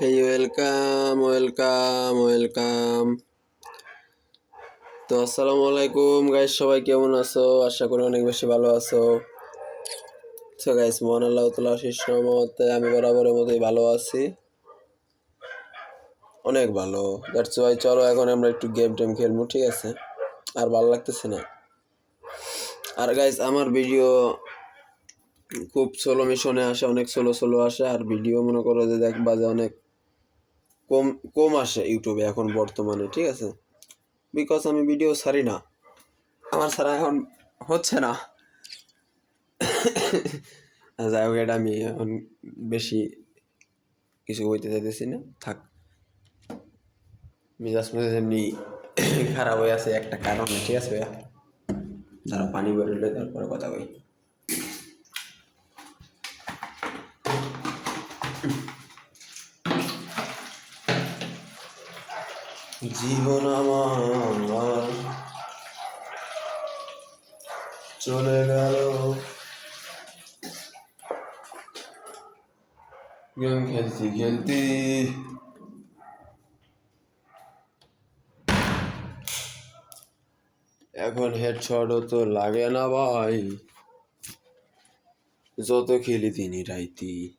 হেই welcome welcome welcome তো আসসালামু আলাইকুম গাইস সবাই কেমন আছো? আশা করি অনেক বেশি ভালো আছো। তো গাইস মহান আল্লাহ তালা মতে আমি বরাবরের মতোই ভালো আছি। অনেক ভালো। দ্যাটস ওয়াই চলো এখন আমরা একটু গেম টেম খেলব, ঠিক আছে? আর ভালো লাগতেছে না। আর গাইস আমার ভিডিও খুব সোলো মিশনে আসে, অনেক সোলো সোলো আসে। আর ভিডিও মনে করো যে দেখবা যে অনেক কম কম আসে ইউটিউবে এখন বর্তমানে, ঠিক আছে? বিকজ আমি ভিডিও ছাড়ি না। আমার ছাড়া এখন হচ্ছে না। যাই হোক, এটা আমি এখন বেশি কিছু বইতে চাইতেছি না। থাক। মিজাজ মেজাজ এমনি খারাপ হয়ে আছে একটা কারণে, ঠিক আছে ভাইয়া? যারা পানি বেরোলে তারপরে কথা কই। জীবন আমার। চলে গেল। গেম খেলতে খেলতে এখন হেডশটও তো লাগে না ভাই। যত খেলি তিনি রাইতি।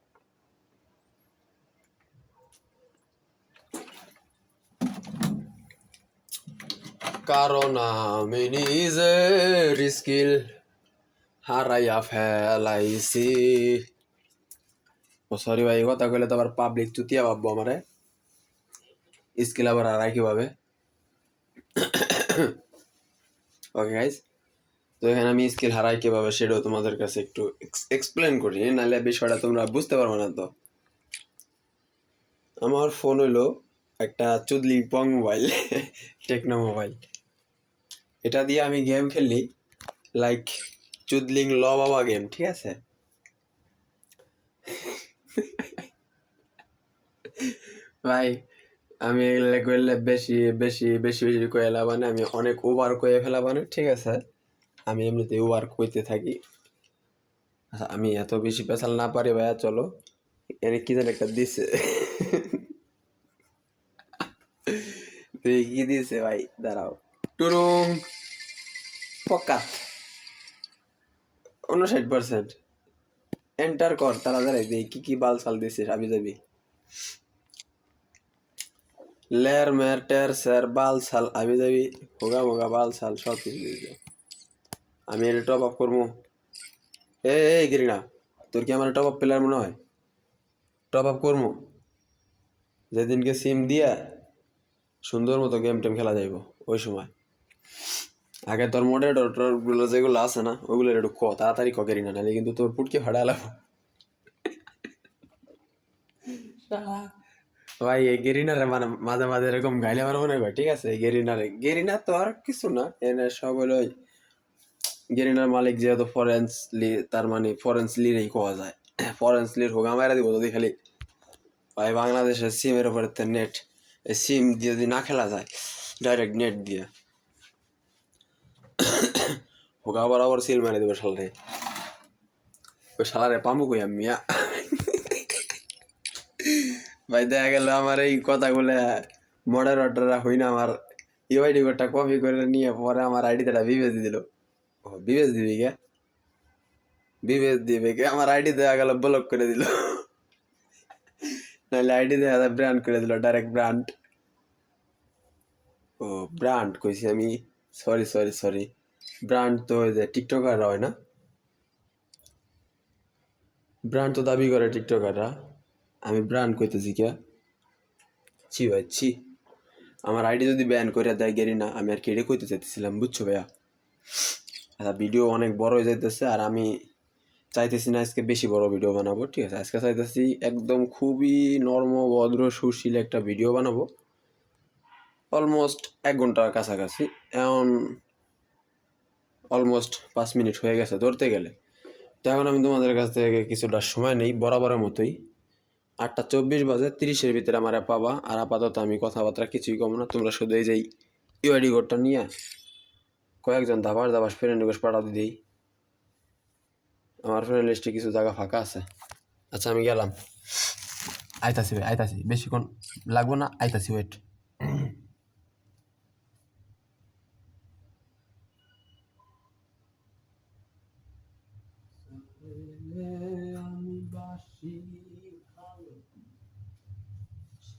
কারণ আমি নিজের স্কিল হারাইয়া ফেলাইছি। সরি ভাই কথা কইলে তো আবার পাবলিক চুতিয়া ভাববো আমারে। স্কিল আবার হারাই কীভাবে? ওকে গাইজ তো এখানে আমি স্কিল হারাই কীভাবে সেটাও তোমাদের কাছে একটু এক্সপ্লেন করি। নাহলে বিষয়টা তোমরা বুঝতে পারবে না তো। আমার ফোন হইল একটা চুদলি পং মোবাইল টেকনো মোবাইল এটা দিয়ে আমি গেম খেলি লাইক চুদলিং ল বাবা গেম ঠিক আছে? ভাই, আমি এগুলো করলে বেশি বেশি বেশি বেশি কয়ে লাভানে, আমি অনেক ওভার কয়ে ফেলাবানে, ঠিক আছে? আমি এমনিতে ওভার কইতে থাকি। আচ্ছা আমি এত বেশি পেশাল না পারি ভাইয়া, চলো। এনে কি যেন একটা দিছে। কি দিছে ভাই, দাঁড়াও। টুরুং পকাত উনষাট পার্সেন্ট এন্টার কর, তাড়াতাড়ি দিয়ে কি কি বাল সাল দিছিস, আমি যাবি। লের মের টের স্যার বাল সাল আমি যাবি। হোগা মোগা, বাল সাল সব কিছু দিয়েছে আমি এটা টপ আপ করব। এ এই গিরিনা, তোর কি আমার টপ আপ প্লেয়ার মনে হয়? টপ আপ করব। যেদিনকে সিম দিয়া সুন্দর মতো গেম টেম খেলা যাইব, ওই সময়। আগে তোর মডারেটরগুলো যেগুলো আছে না ওগুলো একটু ক, তাড়াতাড়ি ক গেরি না নাহলে কিন্তু তোর পুটকে ফাটালাম ভাই, এই গেরিনারে মানে মাঝে মাঝে এরকম গাইলে আমার মনে হয়, ঠিক আছে? গেরিনারে, গেরিনা তো আর কিছু না, এনে সব হলো গেরিনার মালিক যেহেতু ফরেন্সলি তার মানে ফরেন্স ফরেন্সলিরই কোয়া যায়। ফরেন্সলির হোক আমার দিব যদি খালি। ভাই, বাংলাদেশের সিমের উপরে নেট সিম দিয়ে যদি না খেলা যায় ডাইরেক্ট নেট দিয়ে। সিল মেরে দেবো শালারে ওই শালারে পামু কই আমি ভাই দেখা গেল আমার এই কথাগুলো মডারেটররা হই না আমার ইউআইডি কোডটা কপি করে নিয়ে পরে আমার আইডিটা বিবেচ দিল ও বিবেচ দিবি কে বিবেচ দিবে কে আমার আইডি দেওয়া গেল ব্লক করে দিল নাহলে আইডি দেওয়া ব্র্যান্ড করে দিল ডাইরেক্ট ব্র্যান্ড ও ব্র্যান্ড কইছি আমি সরি সরি সরি ব্র্যান্ড তো ওই যে টিকটকাররা হয় না? ব্র্যান্ড তো দাবি করে টিকটকাররা। আমি ব্র্যান্ড কইতেছি কে? ছি ভাই, ছি। আমার আইডি যদি ব্যান করে দেয় গেরি না আমি আর কেড়ে কইতে চাইতেছিলাম, বুঝছ ভাইয়া? আচ্ছা ভিডিও অনেক বড় হয়ে যাইতেছে আর আমি চাইতেছি না আজকে বেশি বড় ভিডিও বানাবো, ঠিক আছে? আজকে চাইতেছি একদম খুবই নর্ম, ভদ্র, সুশীল একটা ভিডিও বানাবো। অলমোস্ট এক ঘণ্টার কাছাকাছি। এখন অলমোস্ট পাঁচ মিনিট হয়ে গেছে ধরতে গেলে। তো এখন আমি তোমাদের কাছ থেকে কিছুটা সময় নেই, বরাবরের মতোই। আটটা চব্বিশ বাজে, তিরিশের ভিতরে আমার পাবা আর আপাতত আমি কথাবার্তা কিছুই কম না। তোমরা শুধু এই যে ইউআইডি কোডটা নিয়ে কয়েকজন দাবাস দাবাস ফ্রেন্ড রিকোয়েস্ট পাঠাতে দিই। আমার ফ্রেন্ড লিস্টে কিছু জায়গা ফাঁকা আছে। আচ্ছা আমি গেলাম। আইতাছি ভাই, আইতাছি। বেশিক্ষণ লাগবো না, আইতাছি ওয়েট আমি বাসি ভালো সে আমারে ব্যথা দিল এ ব্যথা যে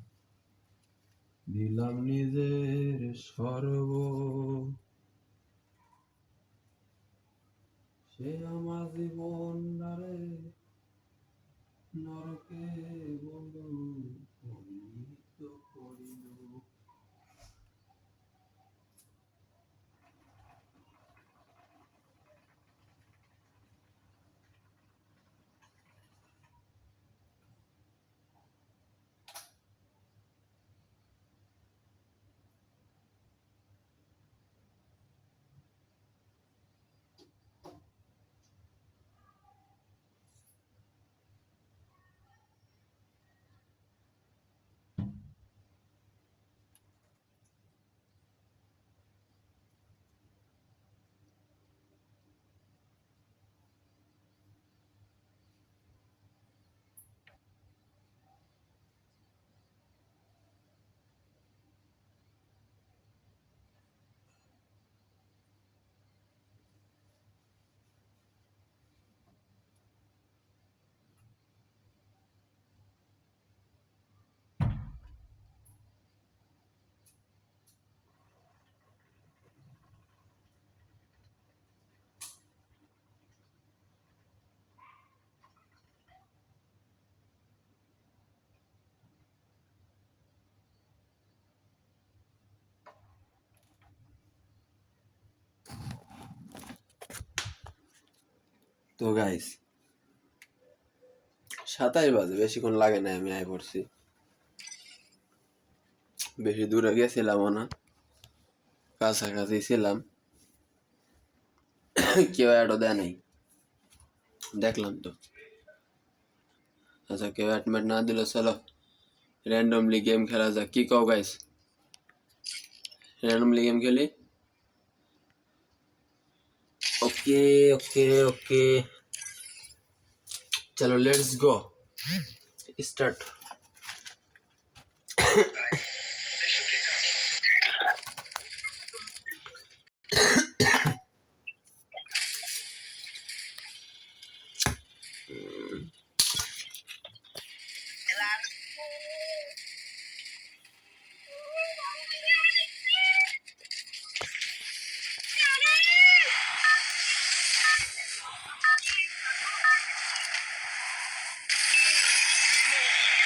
দিলাম নিজের সর্ব। সে আমার জীবন নরকে বন্ধু পরিণত করিল তো গাইস সাতাই বাজে, বেশিক্ষণ লাগে না আমি আয় পড়ছি। বেশি দূরে গেছিলামও না, কাছাকাছি ছিলাম। কেউ অ্যাডও দেয় নাই। দেখলাম তো। আচ্ছা কেউ অ্যাডমিট না দিলে চলো র্যান্ডমলি গেম খেলা যাক। কি কও গাইস র্যান্ডমলি গেম খেলি? Okay okay okay. चलो लेट्स गो स्टार्ट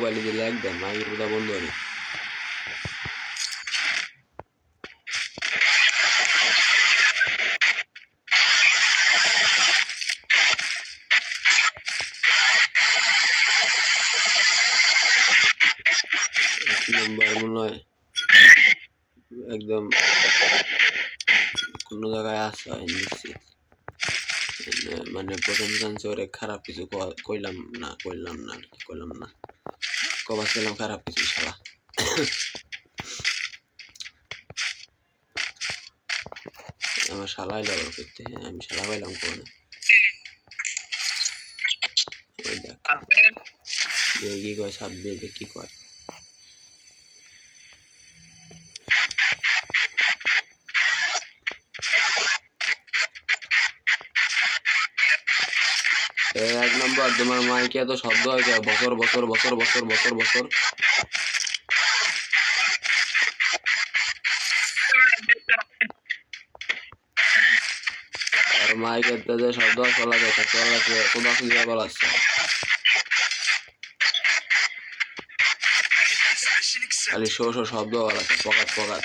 বোধা মোবাইলে দিলে একদম আগের কথা বন্ধ হবে এক নম্বর মনে হয় একদম কোনো জায়গায় আসা হয় নিশ্চিত মানে প্রথম চান্সে ওরে খারাপ কিছু ক- কইলাম না কইলাম না আর কি কইলাম না কবার ছিলাম খারাপ কিছু শালা। আমার শালাই লাগল করতে আমি শালা পাইলাম কোনো কি কয় সাপ দিয়ে দেখ কি কয়। তোমার মাইকে এত শব্দ হয় বছর বছর বছর বছর বছর বছর। আর মাইকে যে শব্দ চলা চলা বলা খালি শো শো শব্দ বলা পকাত পকাত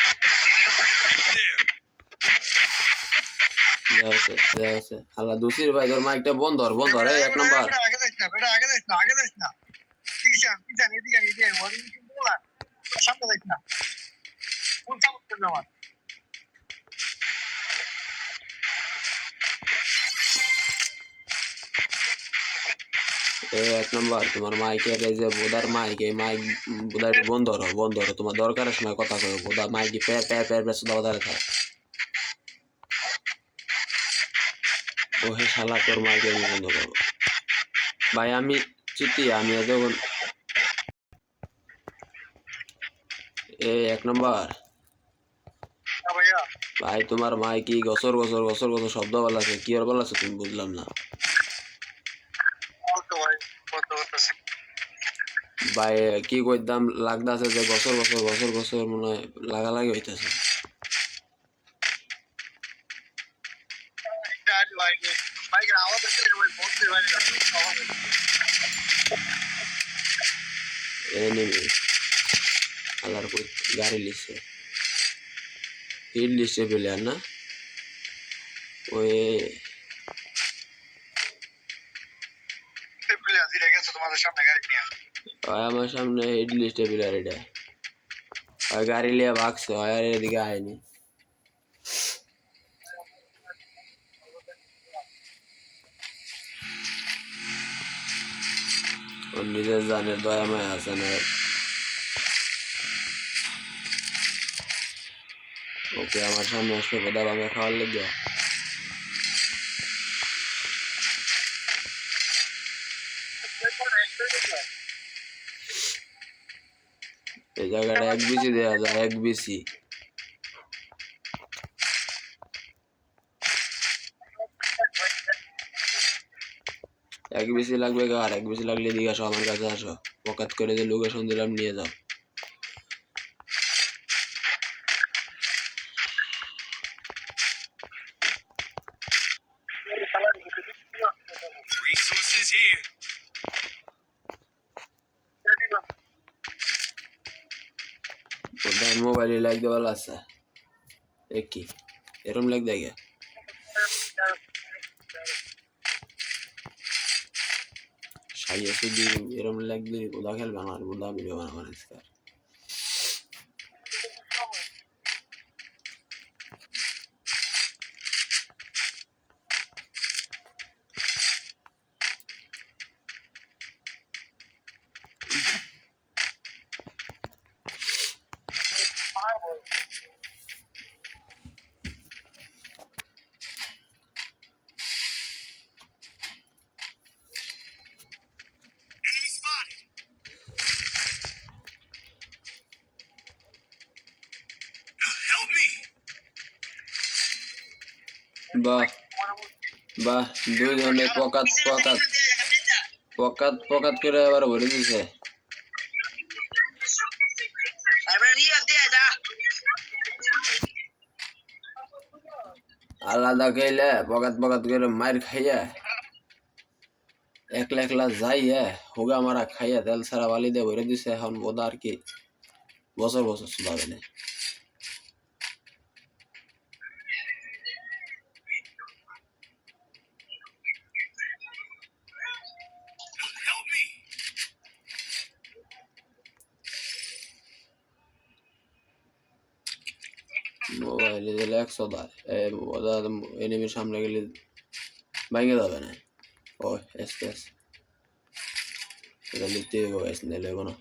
আল্লাহ দুসির ভাই ধর মাইকটা বন্ধ ধর বন্ধ এক নম্বর। না আগে যাইস না না পিছান পিছান এদিকে এদিকে ওর এদিকে বলা সামনে যাইস না কোন সামনে করবে এক নম্বর তোমার মাইকের এই যে বোদার মাইক মাইক বোদার বন্ধ করো বন্ধ করো তোমার দরকারের সময় কথা কো বোদা মাইক প্যার প্যার প্যার প্যার শুধু বোদারে থাকে ও হে শালা তোর মাইকে আমি বন্ধ করব ভাই আমি চিঠি আমি যখন এক নম্বর। ভাই তোমার মাইকি গছর গছর গছর গছর শব্দ বলা আছে কি আর বলাছে তুমি বুঝলাম না। ভাই কি কইতাম লাগতাছে যে গছর গছর গছর গছর মনে হয় লাগালাগি হইতেছে ডাড ভাই ভাই আওয়াজ হচ্ছে ভাই বলতে ভাই আওয়াজ এনিমি ওই প্লে আজি রেখেছে তোমাদের সামনে গাড়ি নিয়ে। ওই আমার সামনে হিট লিস্টে প্লেয়ার এটা। গাড়ি লিয়ে ভাগছে আর এদিকে আয়নি। নিজের জানের দয়া মায় আছে না? ওকে আমার সামনে আসলে কোদা ভাঙা খাওয়ার লেগে এই জায়গাটা এক বিসি দেওয়া যায় এক বিসি এক বিসি লাগবে কার এক বিসি লাগলে দিকে আসো আমার কাছে আসো পকাত করে যে লোকেশন দিলাম নিয়ে যাও মোবাইলে লাগ দেওয়া আছে? এ কি? এরম লাগ দেয় সাইয়ে সুদি এরম লাইক দিয়ে বোধা খেলবে আমার বোধা ভিডিও বানাবার বাহ বাহ, দুজনে পকাত পকাত। পকাত পকাত করে আবার ভরে দিছে। আলাদা খাইলে পকাত পকাত করে মার খাইয়া, একলা একলা যাইয়া হোগা মারা খাইয়া তেল সারা বালি দিয়ে ভরে দিছে এখন বোধ আর কি। বছর বছর শুধাবে না একশো দেয় এনিমির সামনে গেলে ভেঙে যাবে না। ও এসতে এস। এটা লিখতে হবে, এস নিলে কোনো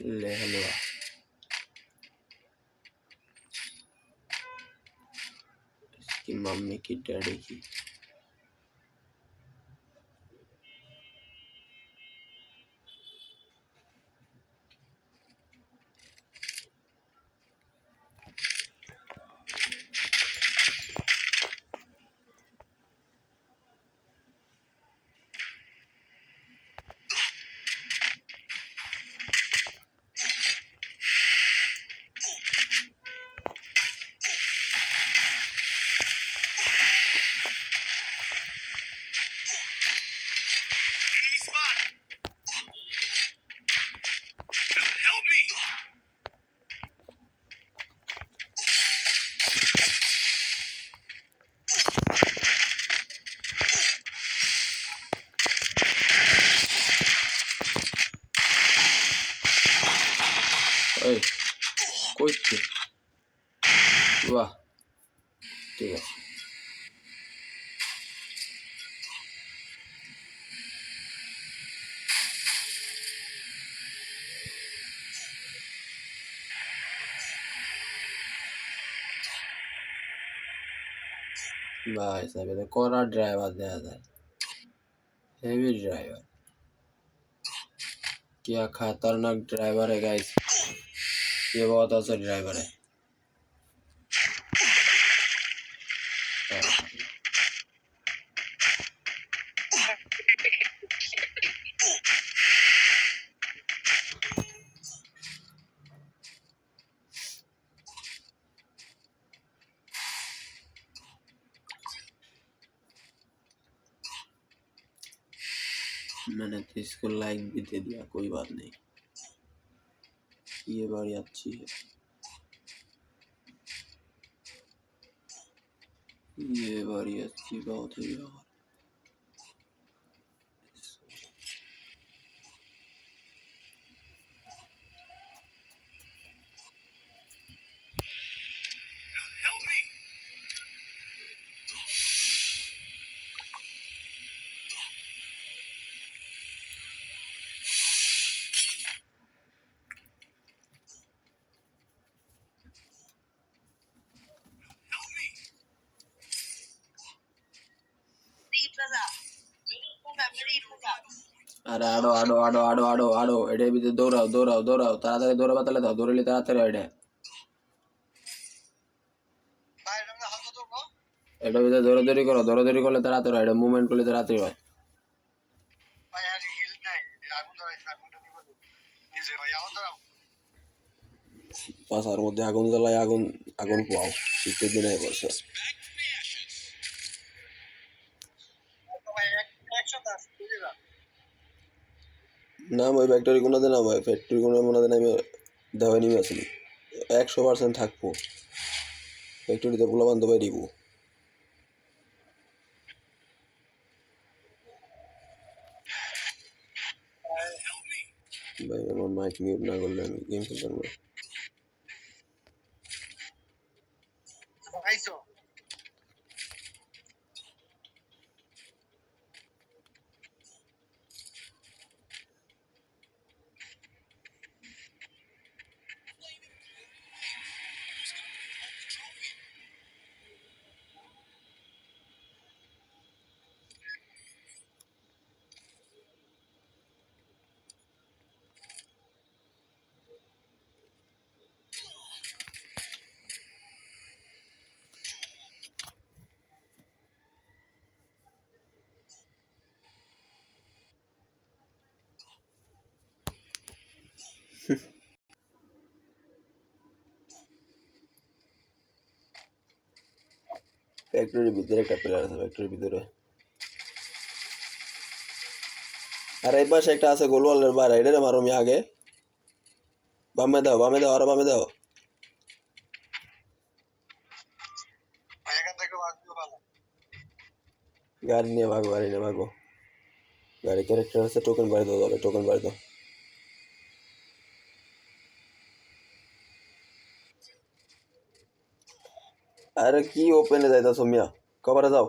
le हलवा इसकी मम्मी की डैडी की। भाई साहब ये तो कौन ड्राइवर दे रहा है हेवी ड्राइवर क्या खतरनाक ड्राइवर है गाइस ये बहुत अच्छा ड्राइवर है इसको लाइक भी दे दिया, कोई बात नहीं। ये बड़ी अच्छी है। ये बड़ी अच्छी, बहुत ही यार আডো আডো আডো আডো আডো এটার ভিতরে দৌড়াও দৌড়াও দৌড়াও। তাড়াতাড়ি দৌড়া পাতালে দাও। দৌড়ালে তাড়াতাড়ি এটা। এটার ভিতরে দৌড়াদৌড়ি করো দৌড়াদৌড়ি করলে তাড়াতাড়ি হয় এটা মুভমেন্ট করলে তাড়াতাড়ি হয়। পাশার মধ্যে আগুন জ্বালায় আগুন আগুন পোয়াও শীতের দিনে বসে বুঝলা না ওই ফ্যাক্টরি কোনোতে না ভাই ফ্যাক্টরি কোনো মনে হয় আমি দেওয়া নিয়ে আসলি একশো পার্সেন্ট থাকব। ফ্যাক্টরিতে পোলা বান্ধবাই দিব ভাই আমার মাইক মিউট না করলে আমি গেম খেলতে না। ফ্যাক্টরির ভিতরে একটা প্লেয়ার আছে ফ্যাক্টরির ভিতরে। আর এই পাশে একটা আছে গোলওয়ালের বাইরে এটা মারো আমি আগে। বামে দাও বামে দাও আর বামে দাও। ভাই এখান থেকে বাঁচতে ভালো। গাড়ি নিয়ে ভাগো গাড়ি নিয়ে ভাগো। গাড়ি ক্যারেক্টার আছে টোকেন বাড়ি দাও তবে টোকেন বাড়ি দাও। আরে কি ওপেনে যাইতাছো মিয়া কবারে যাও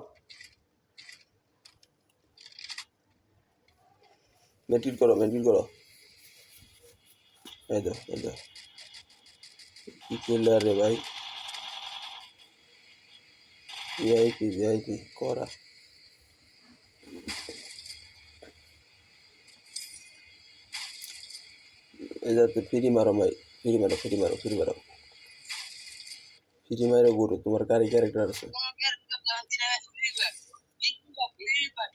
মেট্রিট করো মেট্রিট করো এই দাও এই দাও কি করলে রে ভাই ভিআইপি ভিআইপি করা এই যাতে ফ্রি মারো ভাই ফ্রি মারো ফ্রি মারো ফ্রি মারো ফ্রি মারো গুরু তোমার গাড়ি ক্যারেক্টার আছে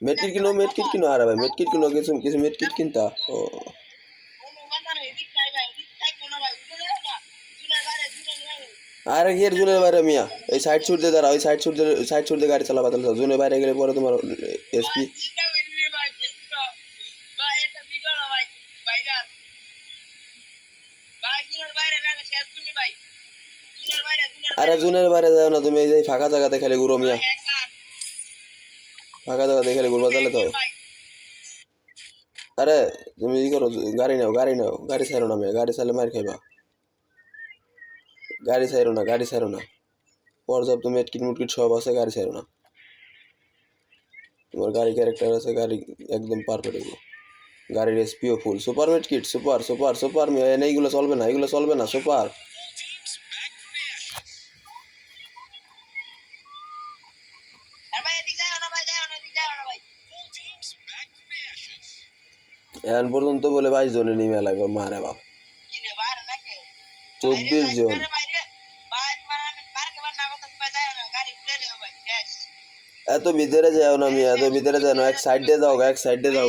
মেটকিট কিনো মেটকিট কিনো আরে ভাই মেটকিট কিনো কিছু কিছু মেটকিট কিনতা ও আরে গিয়ে জুনের বাইরে মিয়া এই সাইড ছুট দিয়ে দাঁড়া ওই সাইড ছুট দিয়ে সাইড ছুট দিয়ে গাড়ি চালাবা তাহলে জুনের বাইরে গেলে পরে তোমার এসপি না তুমি এই যে ফাঁকা জায়গাতে খালি ঘুরো মিয়া। ফাঁকা জায়গাতে খালি ঘুরবা তাহলে তো। আরে তুমি ই করো গাড়ি নাও গাড়ি নাও গাড়ি ছাড়ো না মিয়া গাড়ি চালে মার খাইবা। গাড়ি ছাইরো না গাড়ি ছাইরো না। পর্যাপ্ত মেটকিট মুটকিট সব আছে গাড়ি ছাইরো না। তোমার গাড়ি ক্যারেক্টার আছে গাড়ি একদম পারফেক্ট এগুলো গাড়ির এসপিও ফুল সুপার মেটকিট সুপার সুপার সুপার এইগুলো চলবে না এগুলো চলবে না সুপার এখন পর্যন্ত বলে বাইশ জনে নিয়ে মেলা এবার মারে বাপ। চব্বিশ জন। মানে এত ভিতরে যাও না আমি এত ভিতরে যাও না এক সাইড দিয়ে যাও গা এক সাইড দিয়ে যাও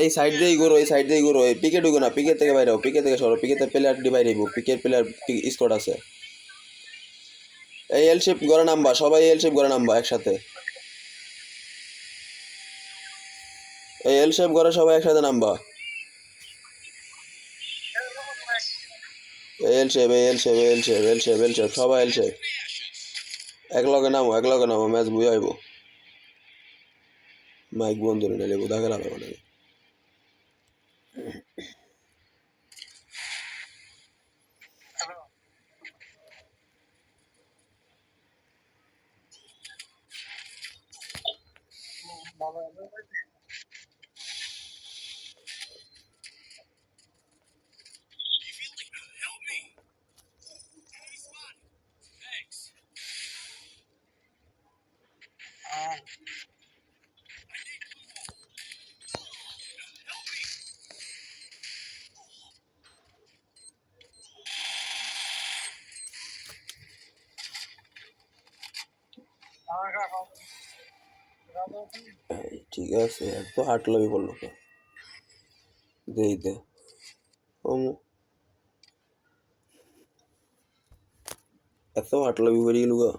এই সাইড দিয়েই ঘুরো এই সাইড দিয়েই ঘুরো এই পিকে ঢুকো না পিকে থেকে বাইরে পিকে থেকে সরো পিকেতে প্লেয়ার ডি বাইরে হইবো পিকের প্লেয়ার স্কোয়াড আছে। এই এল শেপ ঘরে নামবা সবাই এল শেপ ঘরে নামবা একসাথে। এল শেপ ঘরে সবাই একসাথে নামবা। L shape L shape L shape L shape L shape সবাই এল শেপ এক নামো এক নামো, ম্যাচ বুঝে আইব মাইক বন্ধ নিলে বোধা আছে এত হাটলামি করল কে দেই দে। এত হাটলামি করে গেল গো।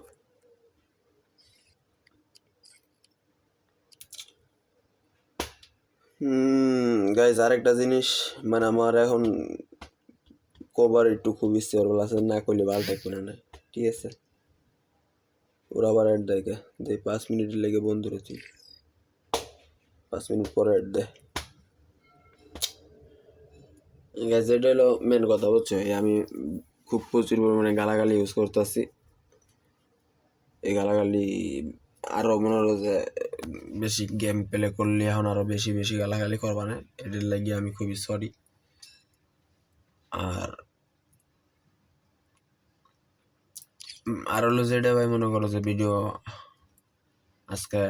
গাইজ আরেকটা জিনিস মানে আমার এখন কবার একটু খুব ইচ্ছে আছে, না করলে ভালো থাকবে না ঠিক আছে? ওরা আবার অ্যাড দেয় যে পাঁচ মিনিট লেগে বন্ধ রেছি পাঁচ মিনিট পরে অ্যাড দেয় গ্যাস এটা হলো মেন কথা, বুঝছ? আমি খুব প্রচুর পরিমাণে গালাগালি ইউজ করতেছি। এই গালাগালি আরও মনে হলো যে বেশি গেম প্লে করলে এখন আরও বেশি বেশি গালাগালি করবা না? এটার লাগিয়ে আমি খুবই সরি আর আর হলো যেটা ভাই মনে করো যে ভিডিও আজকে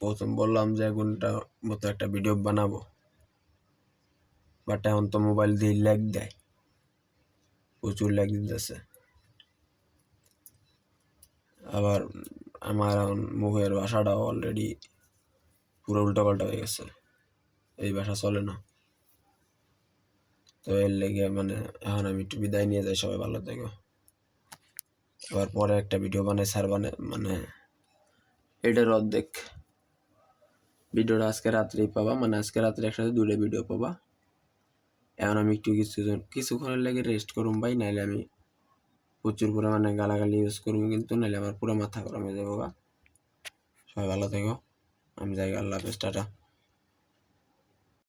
প্রথম বললাম যে ঘণ্টা মতো একটা ভিডিও বানাবো। বাট এখন তো মোবাইল দিয়ে ল্যাগ দেয়। প্রচুর ল্যাগ দিতেছে। আবার আমার এখন মুখের ভাষাটাও অলরেডি পুরো উল্টাপাল্টা হয়ে গেছে। এই ভাষা চলে না। তো এর লেগে মানে এখন আমি একটু বিদায় নিয়ে যাই, সবাই ভালো থেকো। আবার পরে একটা ভিডিও বানাই স্যার বানে মানে এটার অর্ধেক। ভিডিওটা আজকে রাত্রেই পাবা মানে আজকে রাত্রে একসাথে দুটো ভিডিও পাবা। এখন আমি একটু কিছু কিছুক্ষণের লাগে রেস্ট করুম ভাই নাহলে আমি প্রচুর পরিমাণে গালাগালি ইউজ করুম কিন্তু নাহলে আমার পুরো মাথা গরম যাব। সবাই ভালো থেকো। আমি যাই, আল্লাহ হাফেজ, টাটা।